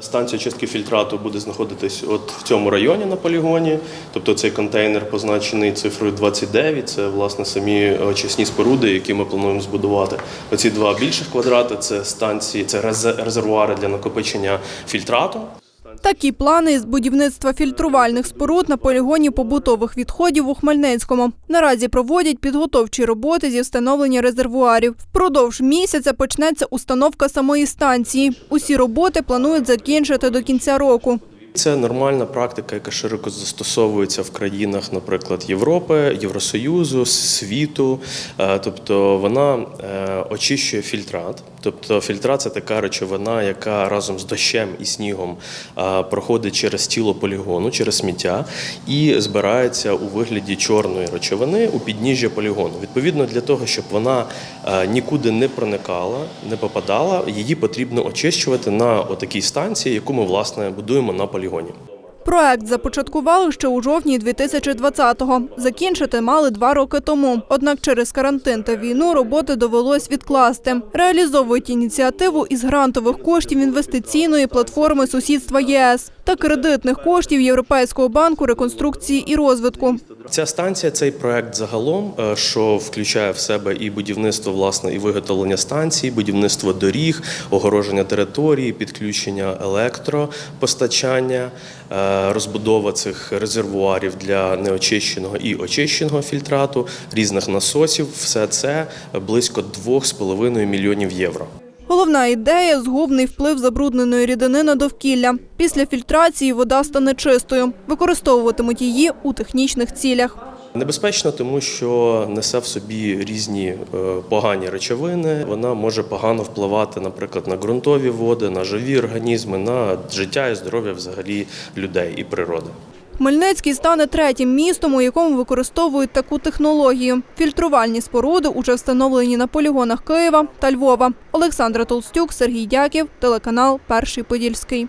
Станція чистки фільтрату буде знаходитись от в цьому районі на полігоні. Тобто цей контейнер позначений цифрою 29. Це власне самі очисні споруди, які ми плануємо збудувати. Оці два більших квадрати це станції, це резе- резервуари для накопичення фільтрату. Такі плани з будівництва фільтрувальних споруд на полігоні побутових відходів у Хмельницькому. Наразі проводять підготовчі роботи зі встановлення резервуарів. Впродовж місяця почнеться установка самої станції. Усі роботи планують закінчити до кінця року. Це нормальна практика, яка широко застосовується в країнах, наприклад, Європи, Євросоюзу, світу. Е, Тобто вона е, очищує фільтрат. Тобто фільтрат це така речовина, яка разом з дощем і снігом е, проходить через тіло полігону, через сміття і збирається у вигляді чорної речовини у підніжжя полігону. Відповідно, для того, щоб вона нікуди не проникала, не попадала, її потрібно очищувати на отакій станції, яку ми власне будуємо на полігоні. Проект започаткували ще у жовтні 2020-го. Закінчити мали два роки тому. Однак через карантин та війну роботи довелось відкласти. Реалізовують ініціативу із грантових коштів інвестиційної платформи сусідства ЄС та кредитних коштів Європейського банку реконструкції і розвитку. Ця станція, цей проект загалом, е, що включає в себе і будівництво власне, і виготовлення станцій, будівництво доріг, огороження території, підключення електропостачання, е, розбудова цих резервуарів для неочищеного і очищеного фільтрату, різних насосів. Все це близько 2,5 мільйонів євро. Головна ідея згубний вплив забрудненої рідини на довкілля. Після фільтрації вода стане чистою. Використовуватимуть її у технічних цілях. Небезпечно, тому що несе в собі різні е, погані речовини. Вона може погано впливати, наприклад, на ґрунтові води, на живі організми, на життя і здоров'я взагалі людей і природи. Хмельницький стане третім містом, у якому використовують таку технологію. Фільтрувальні споруди уже встановлені на полігонах Києва та Львова. Олександра Толстюк, Сергій Дяків, телеканал Перший Подільський.